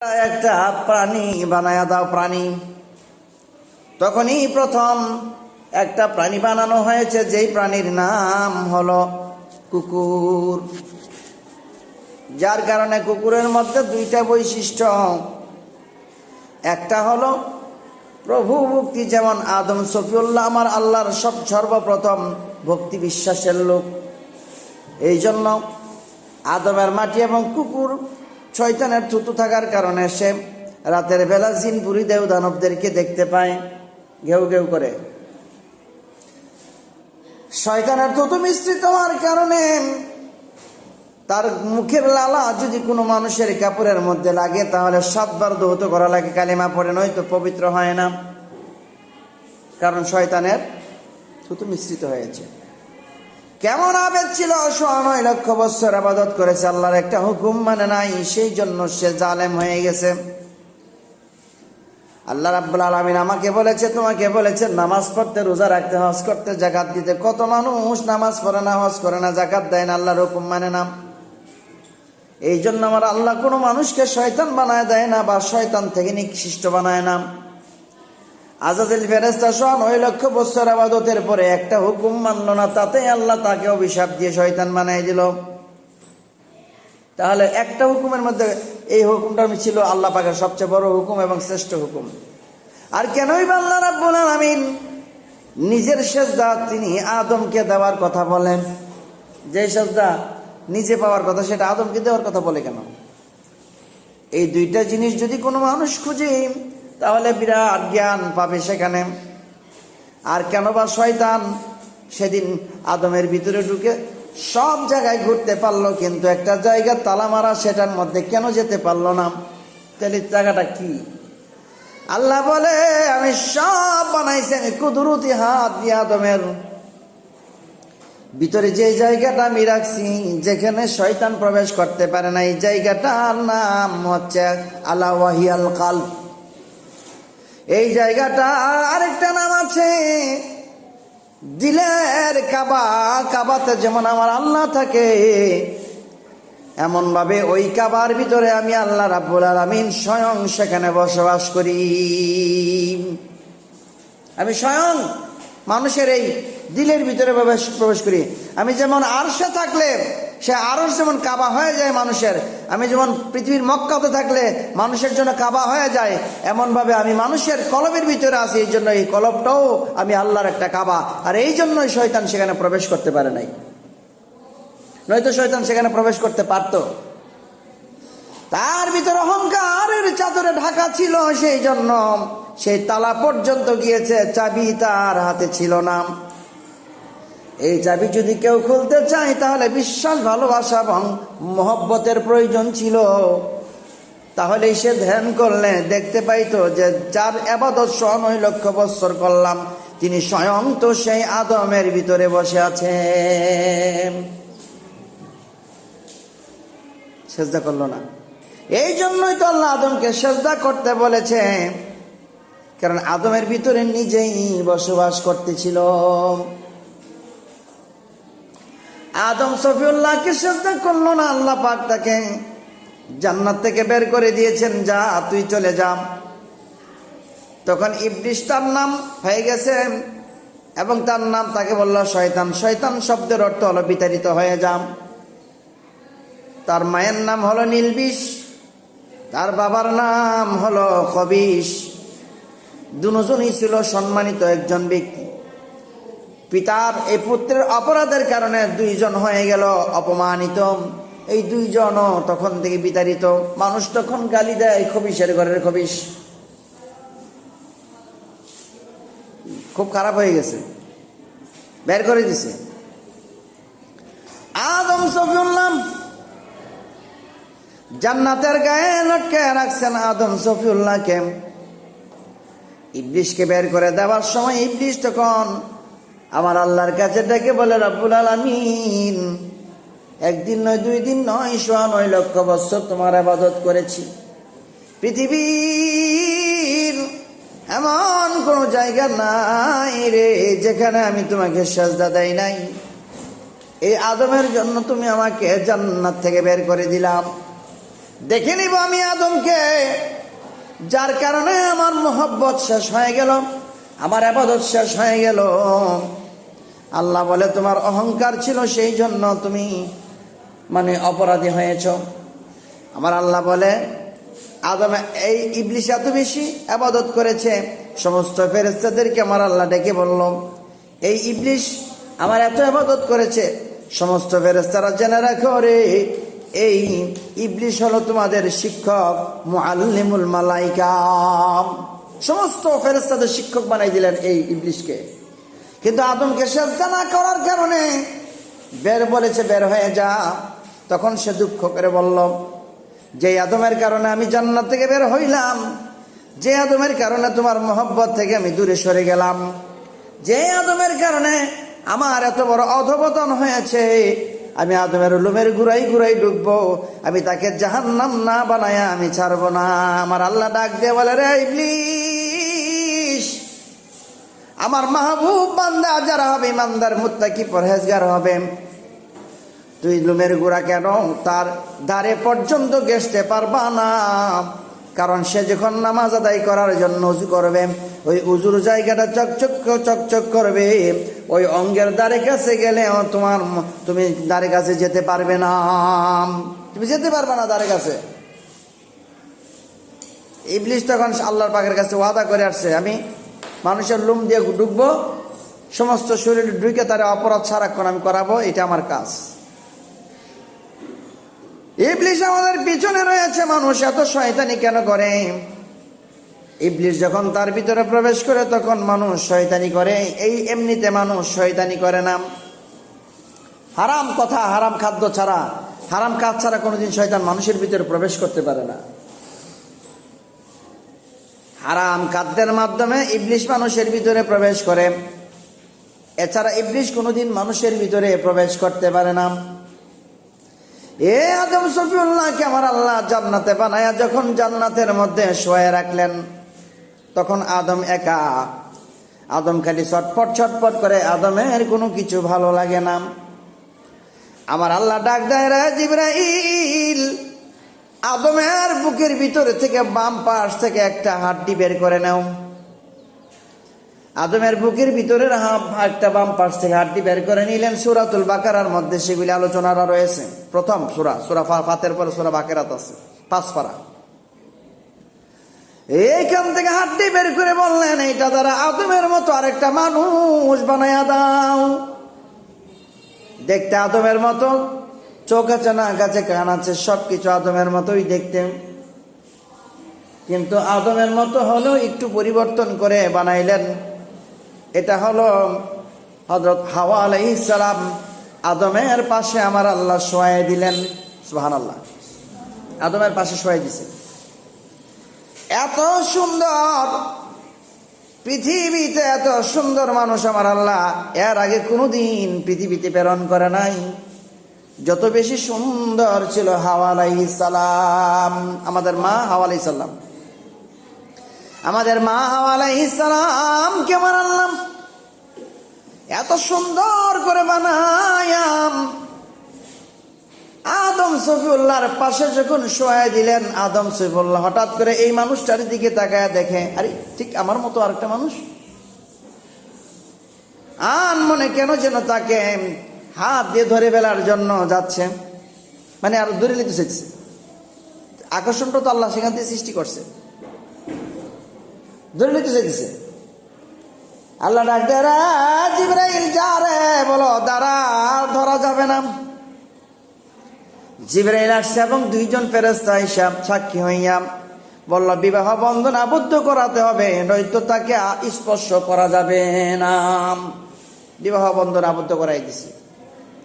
একটা প্রাণী বানায়া দাও প্রাণী। তখনই প্রথম একটা প্রাণী বানানো হয়েছে, যেই প্রাণীর নাম হলো কুকুর। যার কারণে কুকুরের মধ্যে দুইটা বৈশিষ্ট্য। একটা হলো প্রভু ভক্তি, যেমন আদম সফিউল্লাহ আমার আল্লাহর সব সর্বপ্রথম ভক্তি বিশ্বাসের লোক। এই জন্য আদমের মাটি এবং কুকুর শয়তানের থুতু থাকার কারণে সে রাতের বেলা জিনপুরি দেও দানবদেরকে দেখতে পায়, ঘেউ ঘেউ করে। শয়তানের থুতু মিশ্রিত হওয়ার কারণে তার মুখের লালা যদি কোনো মানুষের কাপড়ের মধ্যে লাগে, তাহলে সাতবার দৌত করা লাগে, কালিমা পড়ে নয়তো পবিত্র হয় না। কারণ শয়তানের থুতু মিশ্রিত হয়েছে। কেমন আবেদ ছিল? নয় লক্ষ বছর আবাদত করেছে, আল্লাহর একটা হুকুম মানে নাই, সেই জন্য সে জালেম হয়ে গেছে। আল্লাহ রাব্বুল আলমিন আমাকে বলেছে, তোমাকে বলেছে, নামাজ পড়তে রোজা রাখতে, হজ করতে জাকাত দিতে। কত মানুষ নামাজ পড়ে না, হজ করে না, জাকাত দেয় না, আল্লাহর হুকুম মানে না। এই জন্য আমার আল্লাহ কোনো মানুষকে শয়তান বানায় দেয় না বা শয়তান থেকে নিকৃষ্ট বানায় না। আজাদিল ফেরেস্তা সহ নয় লক্ষ বছর আবাদতের পরে একটা হুকুম মানল না তাতেই আল্লাহ তাকে অভিশাপ দিয়ে শয়তান বানাই দিল। তাহলে একটা হুকুমের মধ্যে এই হুকুমটা ছিল আল্লাহ পাকের সবচেয়ে বড় হুকুম এবং শ্রেষ্ঠ হুকুম। আর কেনই বা আল্লাহ রাব্বুল আলামিন নিজের সেজদা তিনি আদমকে দেওয়ার কথা বলেন? যে সেজদা নিজে পাওয়ার কথা, সেটা আদমকে দেওয়ার কথা বলে কেন? এই দুইটা জিনিস যদি কোনো মানুষ খুঁজে তাহলে বিরাট জ্ঞান পাবে সেখানে। আর কেন বা শয়তান? সেদিন আদমের ভিতরে ঢুকে সব জায়গায় ঘুরতে পারল, কিন্তু একটা জায়গা তালা মারা সেটার মধ্যে কেন যেতে পারল না? তাহলে জায়গাটা কি? আল্লাহ বলে, আমি সব বানাইছি, আমি কুদরতি হাত দিয়ে আদমের ভিতরে যে জায়গাটা আমি রাখছি, যেখানে শয়তান প্রবেশ করতে পারে না, এই জায়গাটার নাম হচ্ছে আলা ওয়াহিয়াল কাল এই জায়গাটা আরেকটা নাম আছে। দিলের কাবা, কাবাতে যেমন আমার আল্লাহ থাকে এমন ভাবে ওই কাবার ভিতরে আমি আল্লাহ রাব্বুল আলামিন স্বয়ং সেখানে বসবাস করি। আমি স্বয়ং মানুষের এই দিলের ভিতরে প্রবেশ প্রবেশ করি। আমি যেমন আরশে থাকলে সে আরস যেমন কাবা হয়ে যায় মানুষের, আমি যেমন পৃথিবীর মক্কাতে থাকলে মানুষের জন্য কাবা হয়ে যায়, এমনভাবে আমি মানুষের কলবের ভিতরে আছি, এই জন্য এই কলবটাও আমি আল্লাহর একটা কাবা। আর এই জন্যই শয়তান সেখানে প্রবেশ করতে পারে নাই। নয়তো শয়তান সেখানে প্রবেশ করতে পারত। তার ভিতরে অহংকারের চাদরে ঢাকা ছিল সেই জন্য, সেই তালা পর্যন্ত গিয়েছে, চাবি তার হাতে ছিল না। এই চাবি যদি কেউ খুলতে চায়, তাহলে বিশ্বাস ভালোবাসা এবং মহব্বতের প্রয়োজন ছিল। তাহলে সে ধ্যান করলে, দেখতে পাইতো যে যার আবাদত নয় লক্ষ বৎসর করলাম, তিনি স্বয়ং তো সেই আদমের ভিতরে বসে আছে সেজদা করল না। এই জন্যই তো আল্লাহ আদমকে সেজদা করতে বলেছে, কারণ আদমের ভিতরে নিজেই বসবাস করতেছিল। আদম সফিউল্লাহকে সেজদা করল না, আল্লাহ পাক তাকে জান্নাত থেকে বের করে দিয়েছেন, যা, তুই চলে যা। তখন ইবলিশ নাম হয়ে গেছে এবং তার নাম তাকে বলল, শয়তান শয়তান শব্দের অর্থ হলো বিতাড়িত হয়ে যাম তার মায়ের নাম হলো নীলবিষ, তার বাবার নাম হলো কবিশ দুজনই ছিল সম্মানিত একজন ব্যক্তি। পিতার এই পুত্রের অপরাধের কারণে দুইজন হয়ে গেল অপমানিত। এই দুইজনও তখন থেকে বিতাড়িত। মানুষ তখন গালি দেয় খবিসের ঘরের খবিস খুব খারাপ হয়ে গেছে। বের করে দিছে। আদম সফিউল্লাহ জান্নাতের গায়ে লটকে রাখছেন আদম সফিউল্লাহকে ইবলিশকে বের করে দেওয়ার সময় ইবলিশ তখন আমার আল্লাহর কাছে ডেকে বলে, রব্বুল আলমিন, একদিন নয়, দুই দিন নয়, সোয়া নয় লক্ষ বছর তোমার আবাদত করেছি। পৃথিবীর এমন কোনো জায়গা নাই রে যেখানে আমি তোমাকে সাজদা দেয় নাই। এই আদমের জন্য তুমি আমাকে জান্নাত থেকে বের করে দিলাম। দেখে নিব আমি আদমকে, যার কারণে আমার মোহব্বত শেষ হয়ে গেল, আমার আবাদত শেষ হয়ে গেল। আল্লাহ বলে, তোমার অহংকার ছিল সেই জন্য তুমি মানে অপরাধী হয়েছ। আমার আল্লাহ বলে, আদম, এই ইবলিশ এত বেশি আবাদত করেছে, সমস্ত ফেরেস্তাদেরকে আমার আল্লাহ ডেকে বলল, এই ইবলিশ আমার এত আবাদত করেছে, সমস্ত ফেরেস্তারা জেনে রাখো রে, এই ইবলিশ হলো তোমাদের শিক্ষক, মুআল্লিমুল মালাইকা। সমস্ত ফেরেস্তাদের শিক্ষক বানাই দিলেন এই ইবলিশকে কিন্তু আদমকে সেজদা না করার কারণে বের বলেছে, বের হয়ে যা। তখন সে দুঃখ করে বলল, যে আদমের কারণে আমি জান্নাত থেকে বের হইলাম, যে আদমের কারণে তোমার মহব্বত থেকে আমি দূরে সরে গেলাম, যে আদমের কারণে আমার এত বড় অধবতন হয়েছে, আমি আদমের লুমের ঘুরাই ঘুরাই ডুববো, আমি তাকে জাহান্নাম না বানায়া আমি ছাড়বো না। আমার আল্লাহ ডাক দিয়ে বলে, রে ইবলিশ আমার মাহবুব বান্দা, যারা হবে ইমানদার, মুত্তাকি, পরহেজগার হবে। তুই লুমের গুড়া কেন? তার দ্বারে পর্যন্ত গেসতে পারবা না। কারণ সে যখন নামাজ আদায় করার জন্য উজু করবে, ওই উজুর জায়গাটা চকচক চকচক করবে। ওই অঙ্গের দ্বারে কাছে গেলে তোমার তুমি দ্বারে কাছে যেতে পারবে না। তুমি যেতে পারবে না দ্বারে কাছে। ইবলিশ তখন আল্লাহর পাকের কাছে ওয়াদা করে আসছে, আমি মানুষের লুম দিয়ে ঢুকবো সমস্ত শরীরে ঢুকে তার অপরাধ সারাক্ষণ আমি করাবো, এটা আমার কাজ। ইবলিশ আমাদের পিছনে রয়েছে মানুষ, এত শয়তানি কেন করে? ইবলিশ যখন তার ভিতরে প্রবেশ করে, তখন মানুষ শয়তানি করে, এই এমনিতে মানুষ শয়তানি করে না। হারাম কথা, হারাম খাদ্য ছাড়া, হারাম কাজ ছাড়া কোনোদিন শয়তান মানুষের ভিতরে প্রবেশ করতে পারে না। হারাম খাদ্যের মাধ্যমে ইবলিশ মানুষের ভিতরে প্রবেশ করে। এছাড়া ইবলিশ কোনোদিন মানুষের ভিতরে প্রবেশ করতে পারে না। এ আদম সফিউল্লাহকে আমার আল্লাহ জান্নাতে বানায়া যখন জান্নাতের মধ্যে শোয়ে রাখলেন, তখন আদম একা। আদম খালি ছটফট ছটফট করে আদমের কোনো কিছু ভালো লাগে না। আমার আল্লাহ ডাক দেয়, রে জিব্রাইল আদমের বুকের ভিতরে থেকে বাম পাশ থেকে একটা হাড্ডি বের করে নাও। আদমের বুকের ভিতরের হাফ একটা বাম পাশ থেকে হাড্ডি বের করে নিলেন। সুরাতুল বাকারার মধ্যে সেগুলি আলোচনারা রয়েছে। প্রথম সুরা সুরা ফাতের পরে সুরা বাকেরাত আছে, পাঁচ পারা। এইখান থেকে হাড্ডি বের করে বললেন, এইটা তারা আদমের মতো আরেকটা মানুষ বানায়া দাও। দেখতে আদমের মতো, চোখ আছে না গাছে কান আছে, সবকিছু আদমের মতোই দেখতে। কিন্তু আদমের মতো হলেও একটু পরিবর্তন করে বানাইলেন। এটা হলো হজরত হাওয়া আলাইহিস সালাম আদমের পাশে আমার আল্লাহ সোয়াই দিলেন। সুহান আল্লাহ আদমের পাশে শোয়াই দিছে। এত সুন্দর পৃথিবীতে এত সুন্দর মানুষ আমার আল্লাহ, এর আগে কোনোদিন পৃথিবীতে প্রেরণ করে নাই। যত বেশি সুন্দর ছিল হাওয়া আলাইহিস সালাম, আমাদের মা হাওয়া আলাইহিস সালাম। আমাদের মা হাওয়া আলাইহিস সালাম কেমন আনলাম এত সুন্দর করে বানায়াম। আদম সফিউল্লাহর পাশে যখন শোয়া দিলেন, আদম সফিউল্লাহ হঠাৎ করে এই মানুষটার দিকে তাকায় দেখে, আরে, ঠিক আমার মতো আরেকটা মানুষ? আন মনে কেন যেন তাকে হাত দিয়ে ধরে ফেলার জন্য যাচ্ছে। মানে আরও দূরে চাইছে। আকর্ষণটা তো আল্লাহ সেখান থেকে সৃষ্টি করছে। ধরে নিতে চাইতেছে। আল্লাহ ডাক দে রে জিব্রাইল, যা রে, বলো, দাঁড়া ধরা যাবে না। জিব্রাইল আসছে এবং দুইজন ফেরেস্তা হিসাব সাক্ষী হইয়া বলল, বিবাহ বন্ধন আবদ্ধ করাতে হবে, নয়তো তাকে স্পর্শ করা যাবে না। বিবাহ বন্ধন আবদ্ধ করাই দিছে।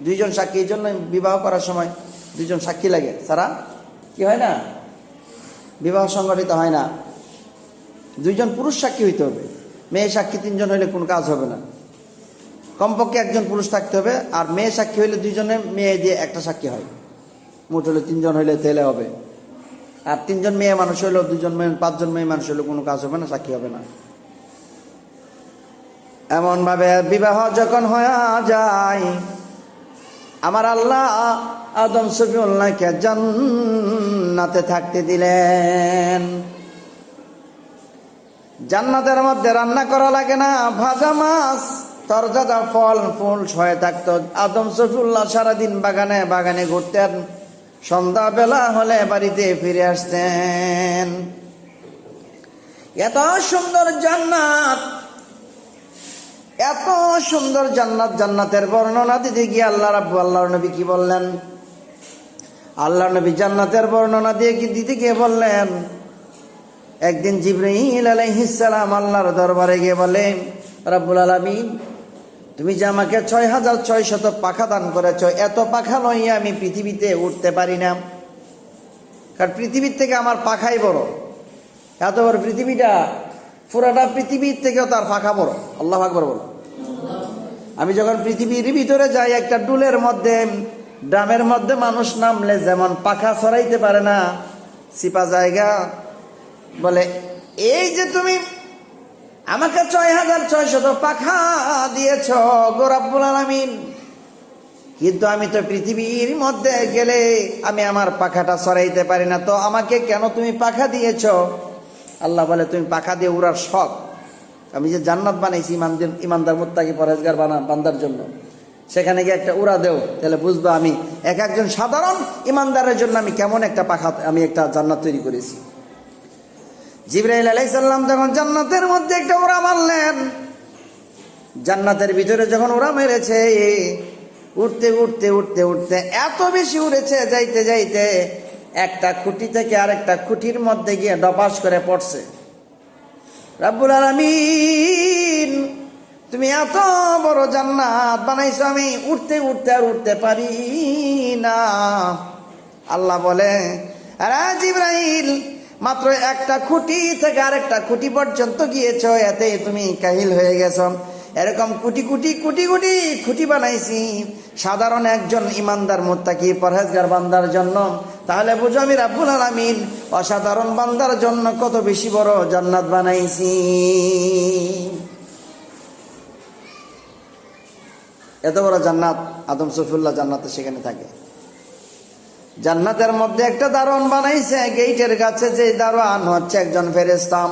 দুইজন সাক্ষী, এই জন্য বিবাহ করার সময় দুইজন সাক্ষী লাগে। সারা, কি হয় না? বিবাহ সংগঠিত হয় না। দুইজন পুরুষ সাক্ষী হইতে হবে। মেয়ে সাক্ষী তিনজন হইলে কোনো কাজ হবে না। কমপক্ষে একজন পুরুষ থাকতে হবে, আর মেয়ে সাক্ষী হইলে দুইজনে মেয়ে দিয়ে একটা সাক্ষী হয়। মোট হলে তিনজন হইলে তেলে হবে। আর তিনজন মেয়ে মানুষ হইলেও দুজন মেয়ে, পাঁচজন মেয়ে মানুষ হইলেও কোনো কাজ হবে না, সাক্ষী হবে না। এমন ভাবে বিবাহ যখন হয়ে যায়, আমার আল্লাহ আদম সফিউল্লাহকে জান্নাতে থাকতে দিলেন। জান্নাতের মধ্যে রান্না করা লাগে না, ভাজা মাছ তরজাদা ফল, ফুল ছয়ে থাকতো। আদম সফিউল্লাহ সারাদিন বাগানে বাগানে ঘুরতেন। সন্ধ্যাবেলা হলে বাড়িতে ফিরে আসতেন। এত সুন্দর জান্নাত, এত সুন্দর জান্নাত, জান্নাতের বর্ণনা দিতে গিয়ে আল্লাহ রাব্বু, আল্লাহর নবী কি বললেন? আল্লাহ নবী জান্নাতের বর্ণনা দিয়ে কি দিতে গিয়ে বললেন? একদিন জিব্রাইল আলাইহিসসালাম আল্লাহর দরবারে গিয়ে বলে, রাব্বুল আলামিন, তুমি যে আমাকে ছয় হাজার ছয় শত পাখা দান করেছ, এত পাখা লইয়া আমি পৃথিবীতে উঠতে পারি না। কারণ পৃথিবীর থেকে আমার পাখাই বড়। এত বড় পৃথিবীটা, পুরাটা পৃথিবীর থেকেও তার পাখা বড়। আল্লাহ আকবর বলো। আমি যখন পৃথিবীর ভিতরে যাই, একটা ডুলের মধ্যে, ড্রামের মধ্যে মানুষ নামলে যেমন পাখা ছড়াইতে পারে না, সিপা জায়গা বলে, এই যে তুমি আমাকে ছয় হাজার ছয় শত পাখা দিয়েছ গোরাব্বুল আলমিন, কিন্তু আমি তো পৃথিবীর মধ্যে গেলে আমি আমার পাখাটা সরাইতে পারি না, তো আমাকে কেন তুমি পাখা দিয়েছ? আল্লাহ বলে, তুমি পাখা দিয়ে উড়ার শখ। আমি যে জান্নাত বানাইছি, ইমানদের, ইমানদার, মুত্তাকি পরেজগার বানা, বান্দার জন্য। সেখানে গিয়ে একটা উড়া দেও, তাহলে বুঝব আমি এক একজন সাধারণ ইমানদারের জন্য আমি কেমন একটা পাখা, আমি একটা জান্নাত তৈরি করেছি। জিব্রাইল আলাইসাল্লাম যখন জান্নাতের মধ্যে একটা ওরা মারলেন, জান্নাতের ভিতরে যখন ওরা মেরেছে উঠতে উঠতে উঠতে উঠতে এত বেশি উড়েছে, যাইতে যাইতে একটা খুঁটি থেকে আরেকটা খুঁটির মধ্যে গিয়ে ডপাস করে পড়ছে। রাব্বুল আলামিন, তুমি এত বড় জান্নাত বানাইছো, আমি উঠতে উঠতে আর উঠতে পারি না। আল্লাহ বলে, আরে জিব্রাইল মাত্র একটা খুঁটি থেকে আরেকটা খুঁটি পর্যন্ত গিয়েছ, এতে তুমি কাহিল হয়ে গেছ। এরকম কুটি কুটি কুটি কুটি খুঁটি বানাইছি। সাধারণ একজন ইমানদার মোত্তাকি, পরহেজগার বান্দার জন্য। তাহলে বুঝো আমি রাব্বুল আলামিন, অসাধারণ বান্দার জন্য কত বেশি বড় জান্নাত বানাইছি। এত বড় জান্নাত আদম সফিউল্লাহ জান্নাতে সেখানে থাকে। জান্নাতের মধ্যে একটা দারোয়ান বানাইছে, গেইটের কাছে যে দারোয়ান হচ্ছে একজন ফেরেস্তাম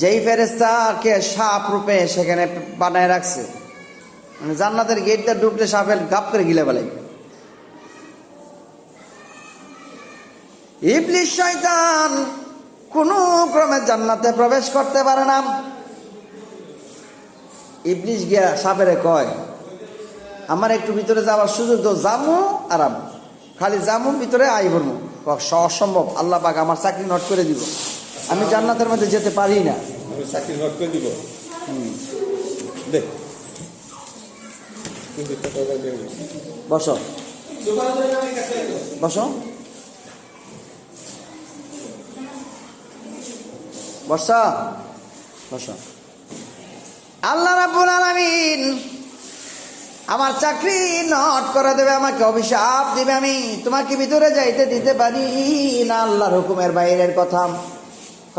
যেই ফেরেস্তাকে সাপ রূপে সেখানে বানায় রাখছে। মানে জান্নাতের গেটটা ঢুকলে সাপের গাপ করে গিলে বলে ইবলিশ শয়তান কোনো ক্রমে জান্নাতে প্রবেশ করতে পারে না। ইবলিশ গিয়া সাপেরে কয় আমার একটু ভিতরে যাওয়ার সুযোগ তো জামু আরাম খালি জামু ভিতরে আই ভরমু অসম্ভব। আল্লাহ পাক আমার চাকরি নট করে দিব। আমি জান্নাতের মধ্যে যেতে পারি না। চাকরি নোট করে দিব? দেখ বস। বস। বর্ষা বস। আল্লাহ রাব্বুল আলামিন আমার চাকরি নট করে দেবে, আমাকে অভিশাপ দিবে আমি। তোমাকে ভিতরে যাইতে দিতে পারি না, আল্লাহর হুকুমের বাইরের কথা।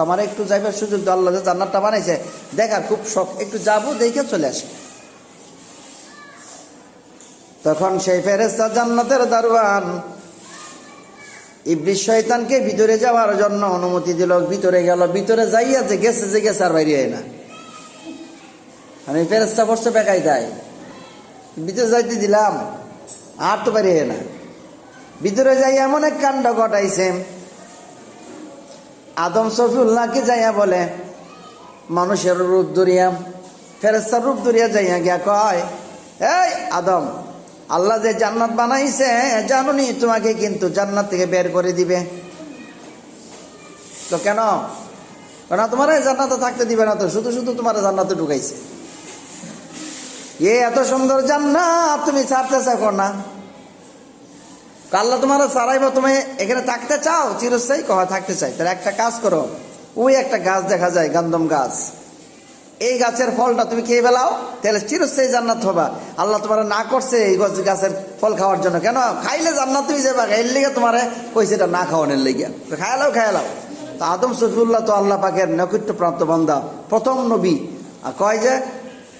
আমার একটু যাইবার সুযোগ তো আল্লাহ জান্নাতটা বানাইছে। দেখার খুব শখ, একটু যাব, দেখে চলে আসব। তখন সেই ফেরেস্তা জান্নাতের দারোয়ান ইবলিশ শয়তানকে ভিতরে যাওয়ার জন্য অনুমতি দিল, ভিতরে গেল, ভিতরে যাইয়া যে গেছে যে গেছে আর বাইরে না। আমি ফেরেস্তা বসতে বেকাই দেয় ভিতরে যাইতে দিলাম, আর তো হয় না। ভিতরে যাই এমন এক কাণ্ড ঘটাইছে। আদম সফিউল্লাহকে যাইয়া বলে, মানুষের রূপ ধরিয়া ফেরেস্তার রূপ ধরিয়া যাইয়া গিয়া কয়, এই আদম, আল্লাহ যে জান্নাত বানাইছে, জানুনি তোমাকে কিন্তু জান্নাত থেকে বের করে দিবে। তো কেন? কেন তোমার জান্নাতে থাকতে দিবে না তো? শুধু শুধু তোমার জান্নাতে ঢুকাইছে। এ এত সুন্দর জান্নাত তুমি ছাড়তে চাও না। আল্লাহ তোমার সারাইব তুমি এখানে থাকতে চাও? চিরস্থায়ী কহ, থাকতে চাই। তাহলে একটা কাজ করো, ওই একটা গাছ দেখা যায় গন্ধম গাছ। এই গাছের ফলটা তুমি খেয়ে ফেলাও, তাহলে চিরস্থায়ী জান্নাত হবা। আল্লাহ তোমার না করছে এই গছ গাছের ফল খাওয়ার জন্য। কেন? খাইলে জান্নাত তুমি যাবা এর লিগে তোমার এটা না খাওয়ানোর লেগে খায়ালাও খায়ালাও তো আদম সফিউল্লাহ তো আল্লাহ পাকের নৈকট্য প্রাপ্ত বান্দা প্রথম নবী। আর কয় যে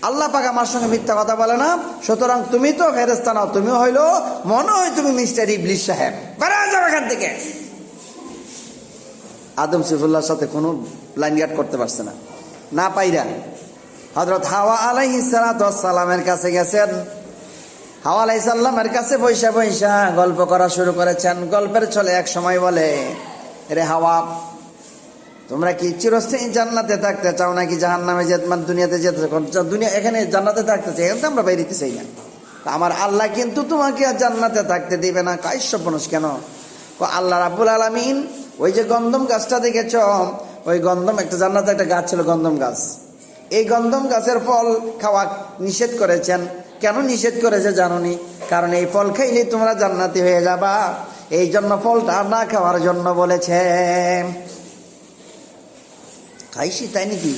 আল্লাহ পাক আমার সঙ্গে মিথ্যা কথা বলে না। সুতরাং তুমি তো ফেরেস্তা নাও তুমি হইল মনে হয় তুমি মিস্টার ইবলিশ সাহেব। বেড়া যাও এখান থেকে। আদম সিফুল্লাহর সাথে কোনো লাইন গার্ড করতে পারছে না। না পাইরা হজরত হাওয়া আলাইহি সালামের কাছে গেছেন। হাওয়া আলাই সাল্লামের কাছে বৈশা বৈশা গল্প করা শুরু করেছেন। গল্পের চলে এক সময় বলে রে হাওয়া তোমরা কি চিরস্থায়ী জান্নাতে থাকতে চাও নাকি জাহান নামে যে মানে দুনিয়াতে যেতে দুনিয়া এখানে জান্নাতে থাকতে চাই, এখানে আমরা বাইরেতে চাই না। আমার আল্লাহ কিন্তু তোমাকে আর জান্নাতে থাকতে দিবে না। কাইশ্য মানুষ কেন? আল্লাহ রাব্বুল আলামিন, ওই যে গন্ধম গাছটা দেখেছ? ওই গন্ধম একটা জান্নাতে একটা গাছ ছিল গন্ধম গাছ। এই গন্ধম গাছের ফল খাওয়া নিষেধ করেছেন। কেন নিষেধ করেছে জানোনি? কারণ এই ফল খাইলে তোমরা জান্নাতি হয়ে যাবা। এই জন্য ফলটা না খাওয়ার জন্য বলেছে। খাইছি, তাই নাকি?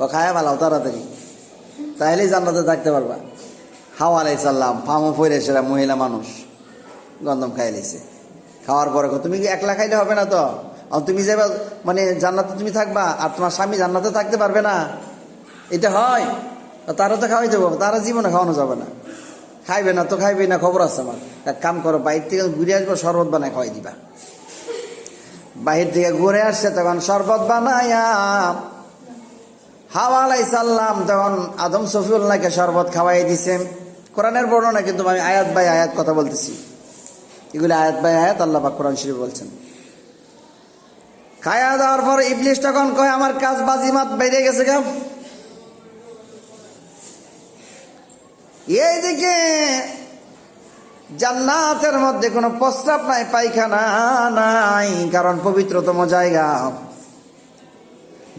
ও খায়া ভালো তাড়াতাড়ি। তাহলে জান্নাতে থাকতে পারবা। হাওয়া আলাই সাল্লাম ফামো ফইরে সেরা মহিলা মানুষ। গন্ধম খাই লাইছে। খাওয়ার পরে তুমি কি একলা খাইলে হবে না তো? তুমি যাবে মানে জান্নাতে তুমি থাকবা, আর তোমার স্বামী জান্নাতে থাকতে পারবে না। এটা হয়। তো তারও তো খাওয়াই দেবো তারা জীবনে খাওয়ানো যাবে না। খাইবে না তো খাইবে না, খবর আছে আমার। এক কাম করো, বাইর থেকে ঘুরে আসব, শরবত বানায় খাওয়াই দিবা। বাহির থেকে ঘুরে আসছে, তখন শরবত বানায়া হাওয়া আলাই সাল্লাম তখন আদম সফিউল্লাহকে শরবত খাওয়াই দিছে। কোরআনের বর্ণনা কিন্তু আমি আয়াত বাই আয়াত কথা বলতেছি। এগুলি আয়াত বাই আয়াত আল্লাহ পাক কোরআন শরীফ বলছেন। খায়া দেওয়ার পর ইবলিশ তখন কয়, আমার কাজ বাজিমাত বেরিয়ে গেছে গা এইদিকে জান্নাতের মধ্যে কোনো প্রস্রাব নাই, পায়খানা নাই, কারণ পবিত্রতম জায়গা।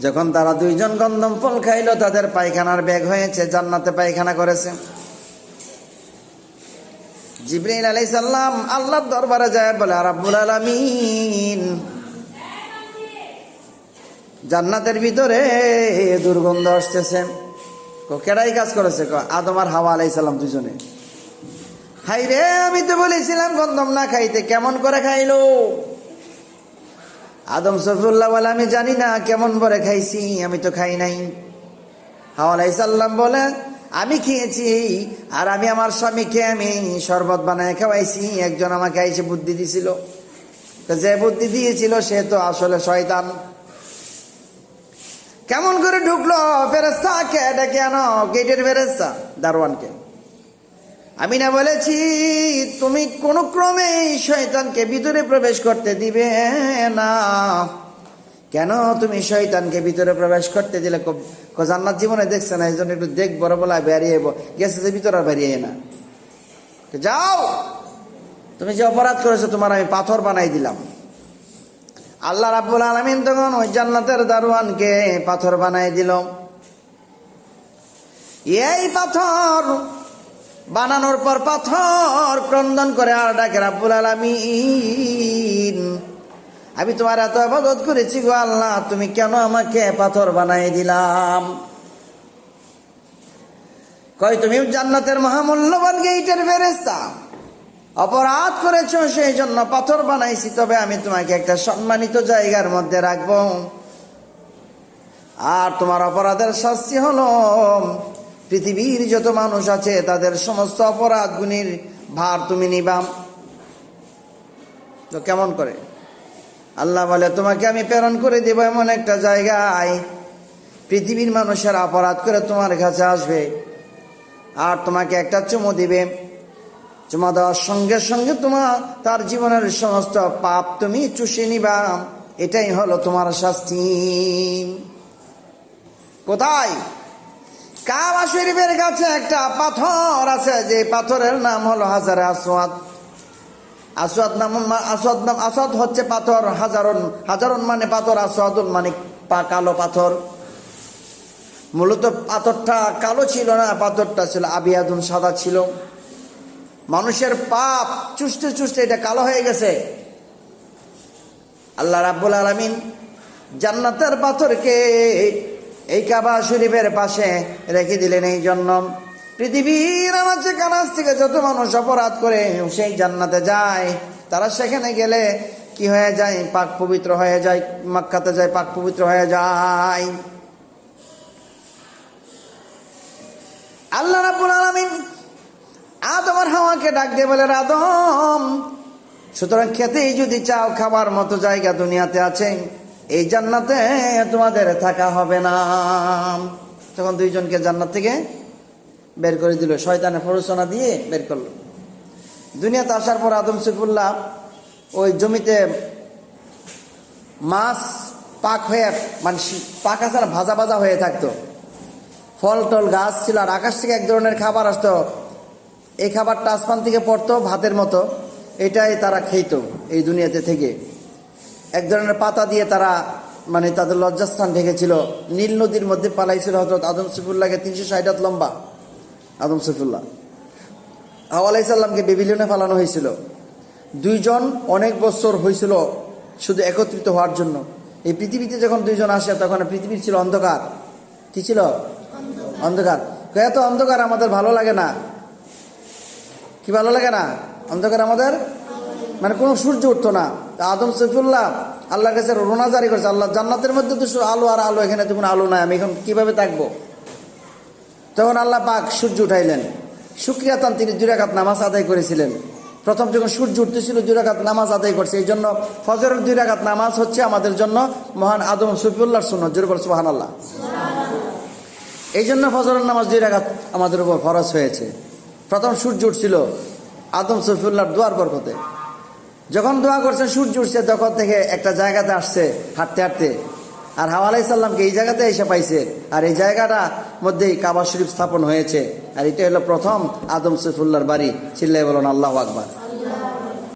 যখন তারা দুইজন গন্ধম ফল খাইলো, তাদের পায়খানার ব্যাগ হয়েছে, জান্নাতে পায়খানা করেছে। জিব্রাইল আলাই সাল্লাম আল্লাহর দরবারে যায়, বলে রাব্বুল আলামিন। জান্নাতের ভিতরে দুর্গন্ধ আসতেছে। কেডাই কাজ করেছে? কো, আদম আর হাওয়া আলাই সাল্লাম দুজনে। হাই রে, আমি তো বলেছিলাম গন্ধম না খাইতে, কেমন করে খাইলো? আদম সফরুল্লাহ বলে, আমি জানি না কেমন করে খাইছি, আমি তো খাই নাই। হাওয়ালাই সাল্লাম বলে, আমি খেয়েছি, আর আমি আমার স্বামীকে আমি শরবত বানায় খাওয়াইছি, একজন আমাকে এসে বুদ্ধি দিছিল। তো যে বুদ্ধি দিয়েছিল, সে তো আসলে শয়তান। কেমন করে ঢুকলো ফেরেস্তা কে ডেকে আনো, গেটের ফেরেস্তা দারোয়ানকে। আমি না বলেছি, তুমি কোনো ক্রমে শয়তানকে ভিতরে প্রবেশ করতে দিবে না। কেন তুমি শয়তানকে ভিতরে প্রবেশ করতে দিলে? জান্নাত জীবনে দেখছে না এই জন্য একটু দেখ বড় বলা বেরিয়ে। গেছে যে ভিতরে বেরিয়ে না। যাও! তুমি যে অপরাধ করেছ, তোমার আমি পাথর বানাই দিলাম। আল্লাহ রাব্বুল আলমিন তখন ওই জান্নাতের দারোয়ানকে পাথর বানাই দিল। এই পাথর বানানোর পর পাথর ক্রন্দন করে আর ডাকে রাব্বুল আলামিন। আমি তোমার এত আবাদত করেছি গো আল্লাহ, তুমি কেন আমাকে পাথর বানাই দিলাম? কই তুমি জান্নাতের মহামূল্যবান গেইটের ফেরেস্তা অপরাধ করেছ সেই জন্য পাথর বানাইছি, তবে আমি তোমাকে একটা সম্মানিত জায়গার মধ্যে রাখব। আর তোমার অপরাধের শাস্তি হলো পৃথিবীর যত মানুষ আছে, তাদের সমস্ত অপরাধ গুণীর ভার তুমি নিবাম তো কেমন করে? আল্লাহ বলে, তোমাকে আমি প্রেরণ করে দেব এমন একটা জায়গায়। পৃথিবীর মানুষের অপরাধ করে তোমার কাছে আসবে। আর তোমাকে একটা চুমু দিবে। চুমা দেওয়ার সঙ্গে সঙ্গে তোমার তার জীবনের সমস্ত পাপ তুমি চুষে নিবা। এটাই হলো তোমার শাস্তি। কোথায়? কাবা শরীফের কাছে একটা পাথর আছে, যে পাথরের নাম হলো হাজারে আসওয়াদ। আসওয়াদ নাম আসওয়াদ নাম, আসওয়াদ হচ্ছে পাথর, হাজারন হাজারন মানে পাথর, আসওয়াদুন মানে কালো পাথর। মূলত পাথরটা কালো ছিল না, পাথরটা ছিল আবিয়াদুন, সাদা ছিল। মানুষের পাপ চুষতে চুষতে এটা কালো হয়ে গেছে। আল্লাহ রাব্বুল আলামিন জান্নাতের পাথরকে এই কাবা শরীফের পাশে রেখে দিলেন এই জন্য। পৃথিবীর আমার কানাজ থেকে যত মানুষ অপরাধ করে সেই জান্নাতে যায়। তারা সেখানে গেলে কি হয়ে যায়? পাক পবিত্র হয়ে যায়, মাক্কাতে যায়, পাক পবিত্র হয়ে যায়। আল্লাহ রাব্বুল আলামিন আদম আর হাওয়াকে ডাক দিয়ে বলে, আদম, সুতরাং খেতেই যদি চাও খাবার মতো জায়গা দুনিয়াতে আছে এই জান্নাতে তোমাদের থাকা হবে না। তখন দুইজনকে জান্নাত থেকে বের করে দিল। শয়তানে প্ররোচনা দিয়ে বের করল। দুনিয়াতে আসার পর আদম সৈফুল্লাহ ওই জমিতে মাছ পাক হয়ে মানে পাক আসার ভাজা ভাজা হয়ে থাকতো। ফল টল, গাছ ছিল, আর আকাশ থেকে এক ধরনের খাবার আসতো। এই খাবারটা আসমান থেকে পড়তো ভাতের মতো। এটাই তারা খেত এই দুনিয়াতে থেকে। এক ধরনের পাতা দিয়ে তারা মানে তাদের লজ্জাস্থান ঢেকেছিল নীল নদীর মধ্যে পালাইছিল হজরত আদম সফিউল্লাহকে তিনশো ষাট হাত লম্বা। আদম সফিউল্লাহ হাওয়া আলাইসাল্লামকে বেবিলিয়নে ফালানো হয়েছিল। দুইজন অনেক বছর হয়েছিল শুধু একত্রিত হওয়ার জন্য। এই পৃথিবীতে যখন দুইজন আসে, তখন পৃথিবীর ছিল অন্ধকার। কি ছিল? অন্ধকার। এত অন্ধকার আমাদের ভালো লাগে না। কি ভালো লাগে না? অন্ধকার আমাদের? মানে কোনো সূর্য উঠতো না। আদম সৈফুল্লাহ আল্লাহর কাছে রোনা জারি করেছে, আল্লাহ জান্নাতের মধ্যে তো আলো আর আলো, এখানে তো কোনো আলো নাই, আমি এখন কীভাবে থাকব? তখন আল্লাহ পাক সূর্য উঠাইলেন। সুক্রিয়াতান তিনি দুরাকাত নামাজ আদায় করেছিলেন। প্রথম যখন সূর্য উঠতেছিল দুরাকাত নামাজ আদায় করছে। এই জন্য ফজরের দুরাকাত নামাজ হচ্ছে আমাদের জন্য মহান আদম সফিউল্লাহর সুন্নত। জোর করছে মহান আল্লাহ এই জন্য ফজরের নামাজ দুই রাকাত আমাদের উপর ফরজ হয়েছে। প্রথম সূর্য উঠছিল আদম সফিউল্লাহর দুয়ার বরকতে। যখন দোয়া করছেন সূর্য উঠছে, তখন থেকে একটা জায়গাতে আসছে হাঁটতে হাঁটতে। আর হাওয়ালাই সাল্লামকে এই জায়গাতে এসে পাইছে। আর এই জায়গাটা মধ্যেই কাবা শরীফ স্থাপন হয়েছে। আর এটা হলো প্রথম আদম সৈফুল্লার বাড়ি। চিল্লাই বলুন, আল্লাহ আকবার।